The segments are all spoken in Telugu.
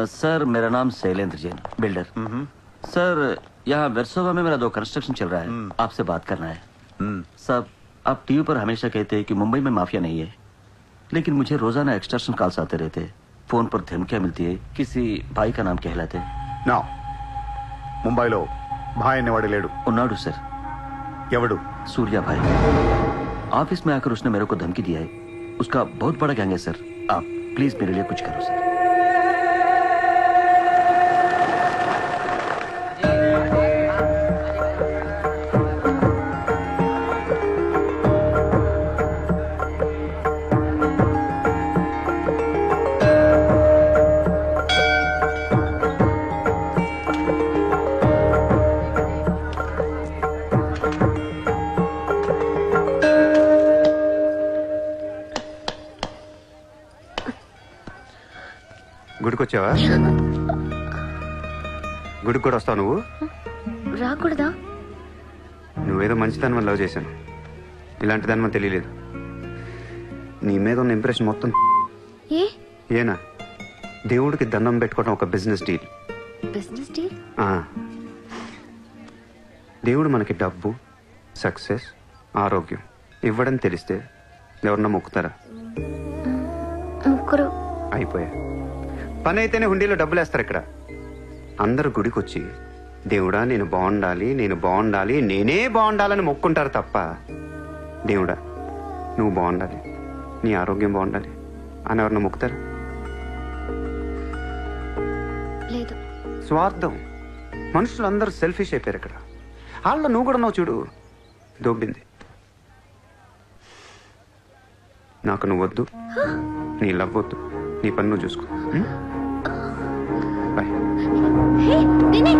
सर मेरा नाम शैलेंद्र जैन बिल्डर सर यहाँ वेरसोवा में मेरा दो कंस्ट्रक्शन चल रहा है आपसे बात करना है साहब आप टीवी पर हमेशा कहते हैं कि मुंबई में माफिया नहीं है लेकिन मुझे रोजाना एक्सटर्शन कॉल्स आते रहते हैं फोन पर धमकियां मिलती है किसी भाई का नाम कहलाते हैं నా ముంబైలో భాయ్ అనేవాడు లేడు उन्नाडू सर ఎవడు सूर्या भाई ऑफिस में आकर उसने मेरे को धमकी दिया है उसका बहुत बड़ा गैंग है सर आप प्लीज मेरे लिए कुछ करो सर గుడికి కూడా వస్తావు నువ్వు? రాకూడదా? నువ్వేదో మంచిదాని లవ్ చేశాను. ఇలాంటి దాని మనకు తెలియలేదు. నీ మీద ఉన్న ఇంప్రెషన్ మొత్తం ఏ? ఏనా? దేవుడికి దండం పెట్టుకోవడం ఒక బిజినెస్ డీల్ బిజినెస్ డీల్ ఆ. దేవుడు మనకి డబ్బు సక్సెస్ ఆరోగ్యం ఇవ్వడం తెలిస్తే ఎవరన్నా మొక్కుతారా? అయిపోయా. పని అయితేనే హుండీలో డబ్బులు వేస్తారు ఇక్కడ. అందరు గుడికి వచ్చి దేవుడా నేను బాగుండాలి నేను బాగుండాలి నేనే బాగుండాలని మొక్కుంటారు తప్ప దేవుడా నువ్వు బాగుండాలి నీ ఆరోగ్యం బాగుండాలి అని ఎవరన్నా మొక్కుతారు? లేదు. స్వార్థం. మనుషులు అందరూ సెల్ఫిష్ అయిపోయారు ఇక్కడ. వాళ్ళ నువ్వు కూడా ఉన్నావు చూడు. దొబ్బింది. నాకు నువ్వు వద్దు నీ లవ్ వద్దు నీ పని నువ్వు చూసుకో? బాయ్ హే నిన్ని.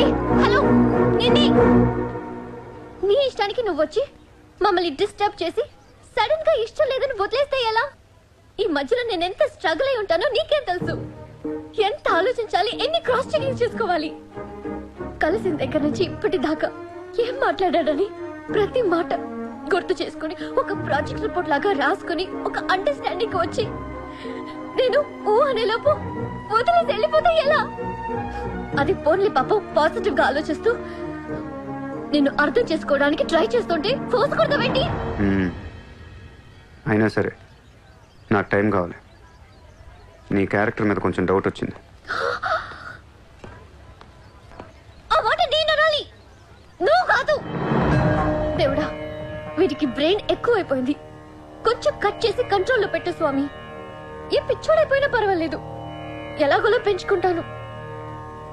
ఏ హలో నిన్ని. నీ ఇష్టానికి నువ్వు వచ్చి మమ్మల్ని డిస్టర్బ్ చేసి సడన్గా ఇష్టం లేదని వదిలేస్తే ఎలా? ఈ మధ్యలో నేను ఎంత స్ట్రగుల్ అయి ఉంటానో నీకేం తెలుసు. ఎంత ఆలోచించాలి ఎన్ని క్రాస్ చెకింగ్ చేసుకోవాలి. కలిసిన దగ్గర నుంచి ఇప్పటి దాకా ఏం మాట్లాడాడని ప్రతి మాట గుర్తు చేసుకుని ఒక ప్రాజెక్ట్ రిపోర్ట్ లాగా రాసుకుని ఒక అండర్స్టాండింగ్ వచ్చి నేను ఓ అనేలోపు వదిలేసి వెళ్ళిపోతే ఎలా? అది పోన్లీ పాపం పాజిటివ్గా ఆలోచిస్తూ. నిన్ను అర్థం చేసుకోవడానికి ట్రై చేస్తుంటే ఫోర్స్ కొడతావేంటి. అయినా సరే నాకు టైం కావాలి. నీ క్యారెక్టర్ మీద కొంచెం డౌట్ వచ్చింది. దేవుడా వీటికి బ్రెయిన్ ఎక్కువైపోయింది. కొంచెం కట్ చేసి కంట్రోల్లో పెట్టు స్వామి. ఏ పిచ్చోడైపోయినా పర్వాలేదు. ఎలాగోలా పెంచుకుంటాను.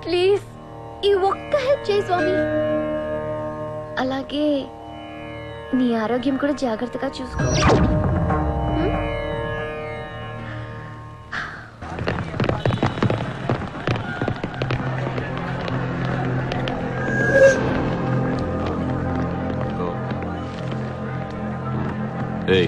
ప్లీజ్ ఈ ఒక్క హెల్ప్ చేయి స్వామి. అలాగే నీ ఆరోగ్యం కూడా జాగ్రత్తగా చూసుకో. Hey.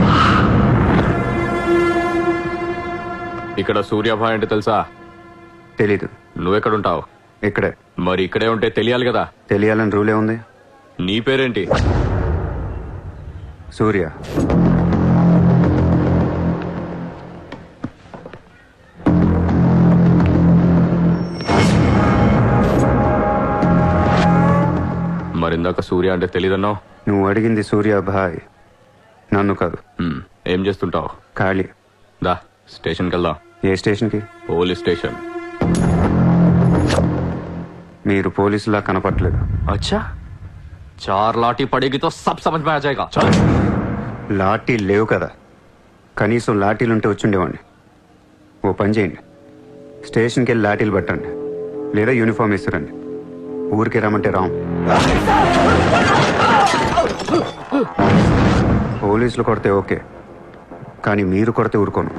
ఇక్కడ సూర్యాభాయ్ అంటే తెలుసా? తెలీదు. నువ్వెక్కడుంటావు? ఇక్కడే. మరి ఇక్కడే ఉంటే తెలియాలి కదా? తెలియాలని రూలే ఉంది. నీ పేరేంటి? సూర్య. మరిందాక సూర్య అంటే తెలీదన్నావు? నువ్వు అడిగింది సూర్య భాయ్. నన్ను కాదు. ఏం చేస్తుంటావు? ఖాళీ. దా స్టేషన్కి వెళ్దాం. ఏ స్టేషన్కి పోలీస్ స్టేషన్ మీరు పోలీసులా కనపట్లేదు अच्छा चार लाठी पड़ेगी तो सब समझ में आ जाएगा चल లాఠీ లేవు కదా కనీసం లాఠీలు ఉంటే వచ్చుండేవాడిని ఓ పని చేయండి స్టేషన్కి వెళ్ళి లాఠీలు పట్టండి లేదా యూనిఫామ్ ఇస్తారండి ఊరికి రమ్మంటే రాం పోలీసులు కొడితే ఓకే కానీ మీరు కొరత ఊరుకోను.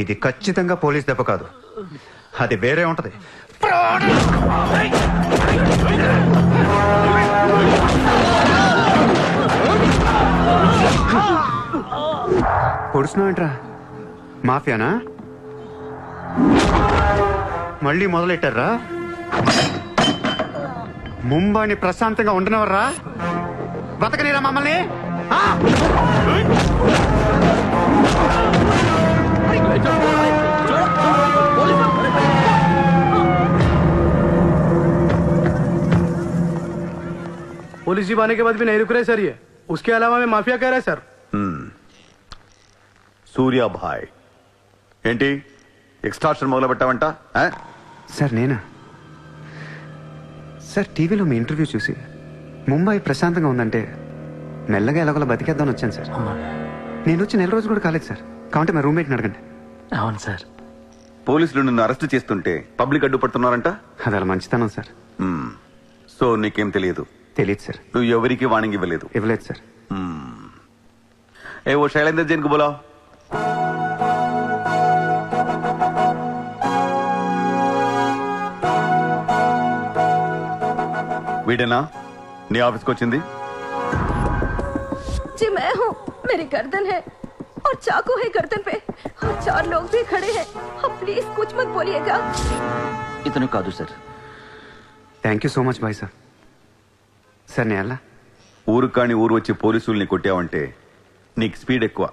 ఇది ఖచ్చితంగా పోలీస్ దెబ్బ కాదు. అది వేరే ఉంటది. పొడుస్తున్నావు ఏంట్రా మాఫియానా? మళ్ళీ మొదలెట్టారా ముంబైని ప్రశాంతంగా ఉండనివర్రా బతకనీరా మమ్మల్ని ఆ? पुलिस जीप आने के बाद भी नहीं रुक रहे सर ये उसके अलावा मैं माफिया कह रहा है सर సూర్యాభాయ్ ఏంటి ఎక్స్ట్రాక్షన్ మొదలు పెట్టావంట ఆ? సార్ నేనా? సార్ టీవీలో మీ ఇంటర్వ్యూ చూసి ముంబై ప్రశాంతంగా ఉందంటే మెల్లగా ఎలాగోలా బతికేద్దామని వచ్చాను సార్. నేను వచ్చి నెల రోజు కూడా కాలేదు సార్. కాబట్టి మా రూమ్మేట్ని అడగండి. అవును సార్. పోలీసులు నిన్ను అరెస్ట్ చేస్తుంటే పబ్లిక్ అడ్డుపడుతున్నారంట? అది అలా మంచితనం సార్. మ్మ్. సో నీకేం తెలియదు? తెలియదు సార్. నువ్వు ఎవరికి వాణింగ్ ఇవ్వలేదు. ఇవ్వలేదు సార్. ఏ ఓ శైలేందర్ జైన్కు బోలావ్ వీడేనా నీ ఆఫీస్కి వచ్చింది जी मैं हूँ मेरी गर्दन है और चाकू है गर्दन पे और चार लोग भी खड़े हैं आप प्लीज कुछ मत बोलिएगा ఇతను కాదు sir thank you so much bye sir sir నేను ఎలా ఊరు కాని ఊరు వచ్చి పోలీసుల్ని కొట్టావంటే నీకు స్పీడ్ ఎక్కువ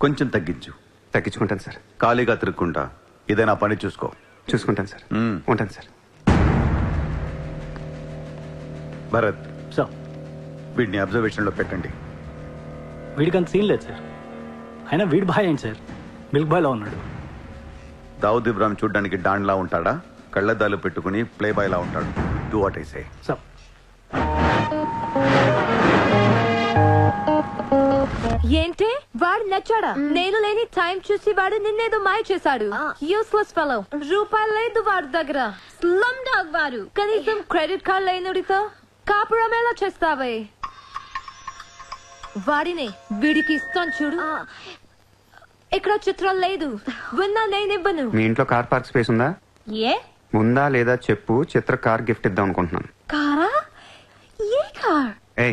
కొంచెం తగ్గించు తగ్గించుకుంటాను సార్ ఖాళీగా తిరుక్కుంటా ఇదేనా పని చూసుకో చూసుకుంటాను సార్ మ్మ్. ఉంటాను సార్ భరత్. సార్ వీడిని అబ్జర్వేషన్లో పెట్టండి. వీడికి అంత సీన్ లేదు సార్. అయినా వీడి బాయ్ ఏంటి సార్? మిల్క్ బాయ్లో ఉన్నాడు. దావుద్ ఇబ్రాహిం చూడడానికి డాన్లా ఉంటాడా? కళ్ళద్దాలు పెట్టుకుని ప్లే బాయ్ లా ఉంటాడు. Do what I say sir ఏంటి? వాడు నచ్చాడా? నేను లేని టైం చూసి వాడు నిన్నేదో మాయ చేశాడు. యూస్లెస్ ఫెలో రూపాయలు లేదు వాడి దగ్గర. స్లమ్ డాగ్ వాడు. కనీసం క్రెడిట్ కార్డ్ లేనుడితో కాపురం ఎలా చేస్తావే? వాడిని వీడికి ఇస్తాను చూడు. ఇక్కడ చిత్రం లేదు. విన్నా నేనివ్వను మీ ఇంట్లో కార్ పార్క్ స్పేస్ ఉందా? ఏ? ఉందా లేదా చెప్పు చిత్ర కార్ గిఫ్ట్ ఇద్దాం అనుకుంటున్నాను. కారా? ఏ కార్? ఏ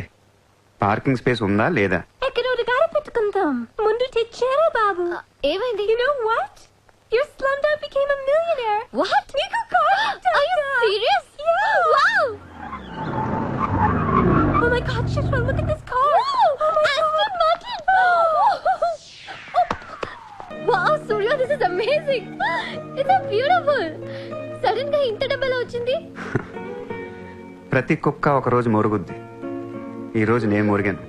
పార్కింగ్ స్పేస్ ఉందా లేదా? ఎక్కడ గారి పెట్టుకుందాం. ముందు తెచ్చారా బాబు? ఏమైంది? You know what? Your slumdog became a millionaire. What? నీకు car Are you serious? Wow! Oh my god, Chitra, look at this car. Oh my Aston Martin! wow, Surya, this is amazing. It's so beautiful. సడన్గా ఇంత డబ్బులు వచ్చింది? ప్రతి కుక్క ఒక రోజు మొరుగుద్ది. ఈ రోజు నేను మురిగాను.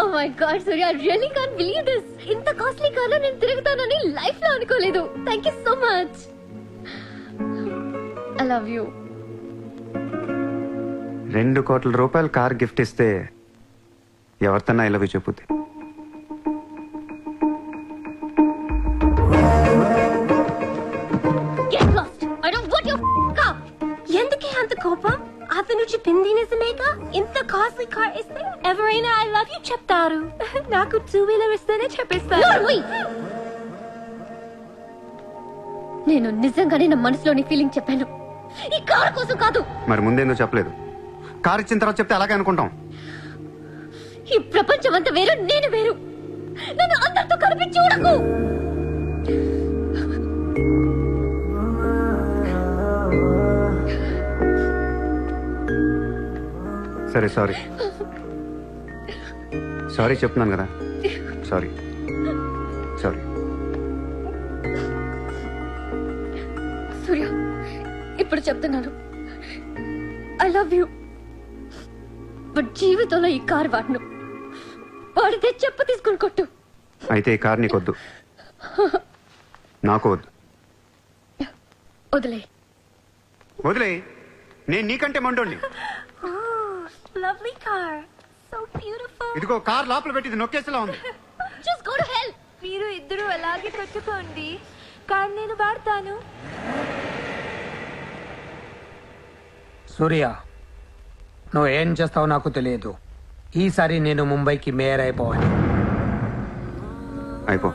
ఓ my god Surya I really can't believe this ఇంత కాస్ట్లీ కార్లో నేను తిరుగుతానని లైఫ్లో అనుకోలేదు. Thank you so much I love you రెండు కోట్ల రూపాయల కార్ గిఫ్ట్ ఇస్తే ఎవరితన్నా ఇలా చెప్పుద్ది. ఎందుకే అంత కోపం? అతను చెప్పింది నిజమేగా? ఇంత కాస్ట్లీ కార్ ఇస్తే ఎవరైనా ఐ లవ్ యూ చెప్తారు. నాకు టూ వీలర్ ఇస్తేనే చెప్పిస్తారు. నేను నిజంగానే నా మనసులోని ఫీలింగ్ చెప్పాను. ఈ కార్ కోసం కాదు. మరి ముందేందో చెప్పలేదు. కార్ ఇచ్చిన తర్వాత చెప్తే అలాగే అనుకుంటాం. ఈ ప్రపంచం అంతా వేరు నేను వేరు. నన్ను అందరితో కలిపి చూడకు. సరే సారీ. సారీ చెప్తున్నాను కదా. సారీ. సారీ. సూర్య ఇప్పుడు చెప్తున్నాను. ఐ లవ్ యూ బట్ జీవితంలో ఈ కార్ వాడను. వాడితే చెప్ప తీసుకుని కొట్టు. అయితే ఈ కార్ నీకొద్దు. నాకు వద్దు. వదిలే వదిలే నేను నీకంటే మండోండి లవ్లీ కార్. సో బ్యూటిఫుల్ ఇదిగో కార్ లోపల పెట్టింది నొక్కేసేలా ఉంది. జస్ట్ గో టు హెల్ మీరు ఇద్దరు అలాగే పెట్టుకోండి కార్ నేను వాడతాను. సూర్య నువ్వు ఏం చేస్తావో నాకు తెలియదు. ఈసారి నేను ముంబైకి మేయర్ అయిపోవాలి. అయిపో.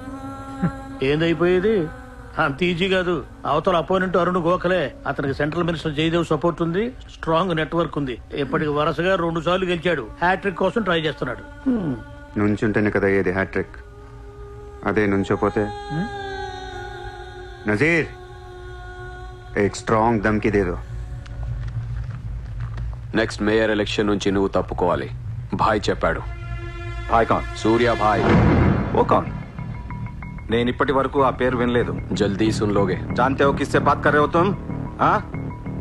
ఏందైపోయేది? అంత ఈజీ కాదు. అవతల అపోనెంట్ అరుణ్ గోఖలే. అతనికి సెంట్రల్ మినిస్టర్ జయదేవ్ సపోర్ట్ ఉంది స్ట్రాంగ్ నెట్వర్క్ ఉంది. ఇప్పటికి వరుసగా రెండు సార్లు గెలిచాడు. హ్యాట్రిక్ కోసం ట్రై చేస్తున్నాడు. నుంచుంటేనే కదా అయ్యేది హ్యాట్రిక్ అదే నుంచోపోతే? నజీర్! एक స్ట్రాంగ్ దమ్కి దేదో నెక్స్ట్ మేయర్ ఎలక్షన్ నుంచి నువ్వు తప్పుకోవాలి భాయ్ చెప్పాడు భాయ్ కాన్ సూర్య భాయ్ ఓ కాన్ నేను ఇప్పటి వరకు ఆ పేరు వినలేదు జల్దీ సున్లోగే जानते हो किससे बात कर रहे हो तुम हाँ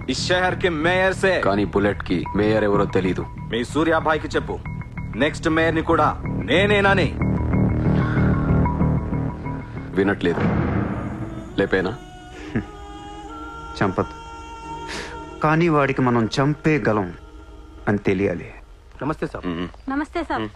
इस शहर के మేయర్ से కానీ బుల్లెట్ కి మేయర్ ఎవరో తెలీదు మీ సూర్యాభాయ్కి చెప్పు నెక్స్ట్ మేయర్ ని కూడా నేనేనని వినట్లేదు లేపేనా చంపద్దు కానీ వాడికి మనం చంపేయగలం అని తెలియాలి. నమస్తే సార్. నమస్తే సార్.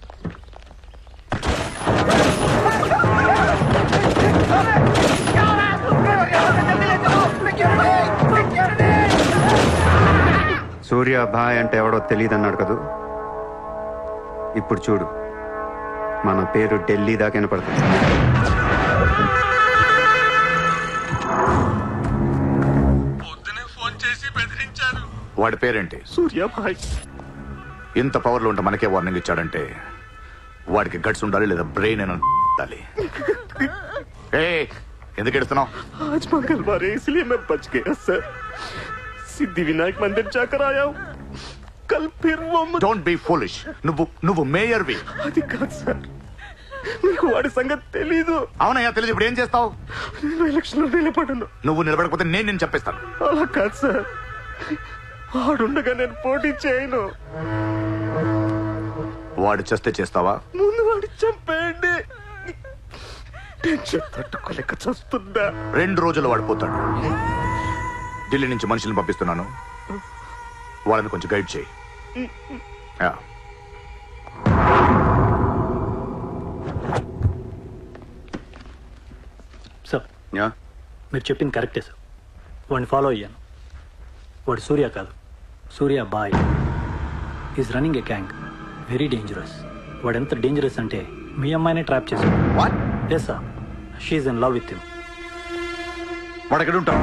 సూర్య భాయ్ అంటే ఎవడో తెలియదన్నాడు కదూ? ఇప్పుడు చూడు. మన పేరు ఢిల్లీ దాకా వినపడుతుంది. వాడి పేరేంటి? సూర్య భాయ్ ఇంత పవర్లో ఉంటే మనకే వార్నింగ్ ఇచ్చాడంటే వాడికి గట్స్ ఉండాలి లేదా బ్రెయిన్ అని ఉండాలి ఏ ఎందుకు ఎడుతున్నావు आज मंगलवार है इसलिए मैं बच गया सर सिद्धि विनायक मंदिर जाकर आया हूँ कल फिर वो मुझ- డోంట్ బి ఫూలిష్ నువ్వు నువ్వు మేయర్వి అది కాదు సార్ మీకు వాడి సంగతి తెలీదు అవునయ్యా తెలియదు ఇప్పుడు ఏం చేస్తావు నేను ఎలక్షన్ లో నిలబడను నువ్వు నిలబడకపోతే నేను నేను చెప్పేస్తాను అలా కాదు సార్ వాడుండగా నేను పోటీ చేయను వాడు చేస్తే చేస్తావా? ముందు వాడి చంపేయండి. టెన్షన్ తట్టుకోలేక చస్తుందా రెండు రోజులు వాడు పోతాడు. ఢిల్లీ నుంచి మనుషుల్ని పంపిస్తున్నాను. వాళ్ళని కొంచెం గైడ్ చేయి. యా. సార్. యా. మీరు చెప్పింది కరెక్టే సార్. వాడిని ఫాలో అయ్యాను. వాడు సూర్య కాదు. Surya boy. Is running a gang very dangerous. వాడు ఎంత డేంజరస్ అంటే మీ అమ్మాయిని ట్రాప్ చేశాడు. What yes sir she in love with ఉంటాం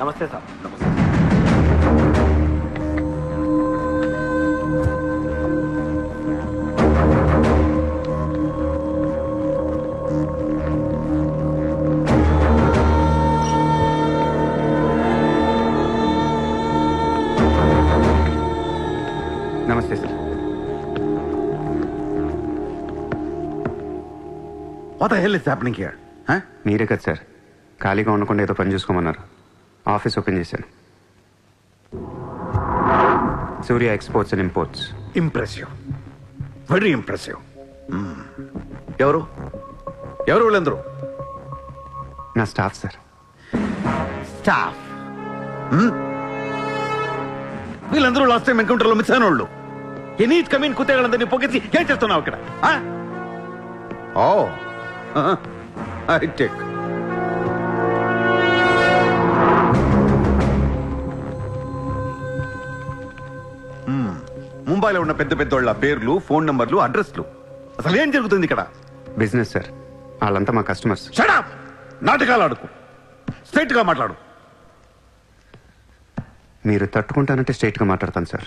నమస్తే sir what the hell is happening here మీరే కదా సార్. ఖాళీగా ఉండకుండా ఏదో పని చూసుకోమన్నారు. ఆఫీస్ ఓపెన్ చేశాను. Surya exports and imports. Impressive very impressive Hmm. ఎవరు? ఎవరు వీళ్ళందరూ? నా స్టాఫ్ సార్. స్టాఫ్ వీళ్ళందరూ లాస్ట్ టైం ఎన్కౌంటర్లో మిస్ అయిన వాళ్ళు ఎనీత్ కమీన్ కుత్తేళ్ళందరినీ పొగేసి ఏం చేస్తున్నావు ఇక్కడ ఓ ఐ టేక్ ముంబైలో ఉన్న పెద్ద పెద్దోళ్ళ పేర్లు ఫోన్ నంబర్లు అడ్రస్లు. అసలు ఏం జరుగుతుంది ఇక్కడ? బిజినెస్ సార్ వాళ్ళంతా మా కస్టమర్స్ షడప్ నాటకాలు ఆడుకు. స్ట్రైట్గా మాట్లాడు. మీరు తట్టుకుంటానంటే స్ట్రైట్గా మాట్లాడతాను సార్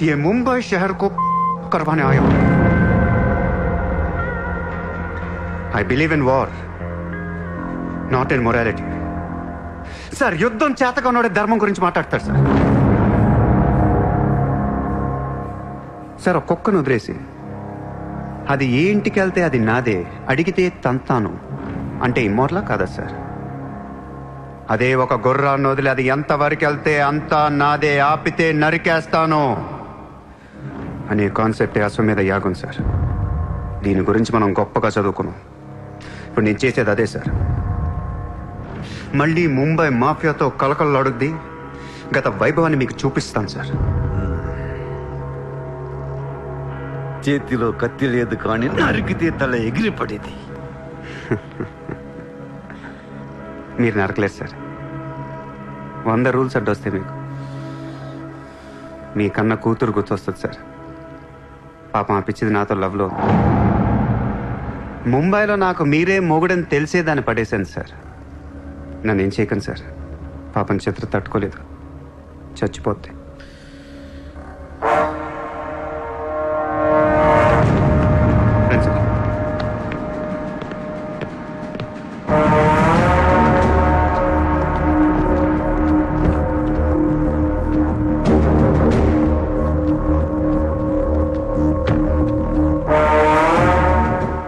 ये मुंबई शहर को करवाने आया हूं I believe in war not in morality sir యుద్ధం చేతగా ఉన్నాడే ధర్మం గురించి మాట్లాడతారు సార్ సార్ ఒక కుక్కను వదిలేసి అది ఏ ఇంటికి వెళ్తే అది నాదే అడిగితే తంతాను అంటే ఇమ్మోర్లా కాదా సార్ అదే ఒక గుర్రాన్ని వదిలి అది ఎంతవరకు వెళ్తే అంతా నాదే ఆపితే నరికేస్తాను అనే కాన్సెప్ట్ అశ్వమేధ యాగం సార్. దీని గురించి మనం గొప్పగా చదువుకున్నాం. ఇప్పుడు నేను చేసేది అదే సార్. మళ్ళీ ముంబై మాఫియాతో కలకలలాడుద్ది గత వైభవాన్ని మీకు చూపిస్తాను సార్. చేతిలో కత్తి లేదు కానీ నరికితే తల ఎగిరిపడేది. మీరు నరకలేదు సార్. వంద రూల్స్ అడ్డొస్తాయి మీకు. మీ కన్న కూతురు గుర్తొస్తుంది సార్. పాపం ఆ పిచ్చిది నాతో లవ్లో ముంబైలో నాకు మీరే మొగుడని తెలిసేదాన్ని పడేశాను సార్. నన్ను ఏం చేయకండి సార్. పాపం చిత్ర తట్టుకోలేదు. చచ్చిపోతే.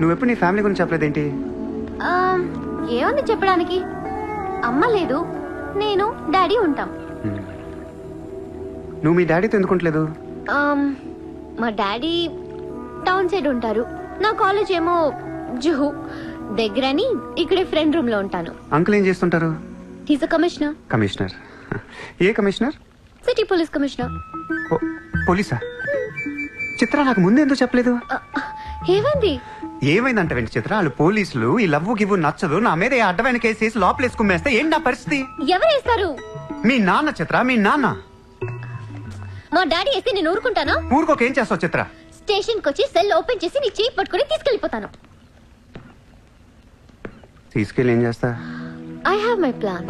నువ్వెప్పుడు నీ ఫ్యామిలీ గురించి చెప్పలేదేంటి? ఏముంది చెప్పడానికి? అమ్మ లేదు నేను డాడీ ఉంటాం. నువ్వు మీ డాడీతో ఎందుకుంటలేదు మా డాడీ టౌన్ సైడ్ ఉంటారు. నా కాలేజ్ ఏమో జుహు. దగ్గరని ఇక్కడే ఫ్రెండ్ రూమ్లో ఉంటాను. అంకుల్ ఏం చేస్తుంటారు? He's a commissioner commissioner. A commissioner? City police commissioner పోలీసా? చిత్ర నాకు ముందు ఎందుకు చెప్పలేదు? ఏమైంది? ఏమైందంట వెంట చిత్ర? వాళ్ళు పోలీసులు ఈ లవ్వు గివ్వు నచ్చదు. నా మీద అడ్డమైన కేసు వేసి లోపలేసి కుమ్మేస్తే ఏంటి నా పరిస్థితి? ఎవరేస్తారు మీ నాన్న చిత్ర? మీ నాన్న? మా డాడీ వేస్తే నేను ఊరుకుంటానా? ఊరికొక ఏం చేస్తావు చిత్ర? స్టేషన్కి వచ్చి సెల్ ఓపెన్ చేసి నీ చేయి పట్టుకుని తీసుకెళ్ళిపోతాను తీసుకెళ్ళి ఏం చేస్తా? I have my plan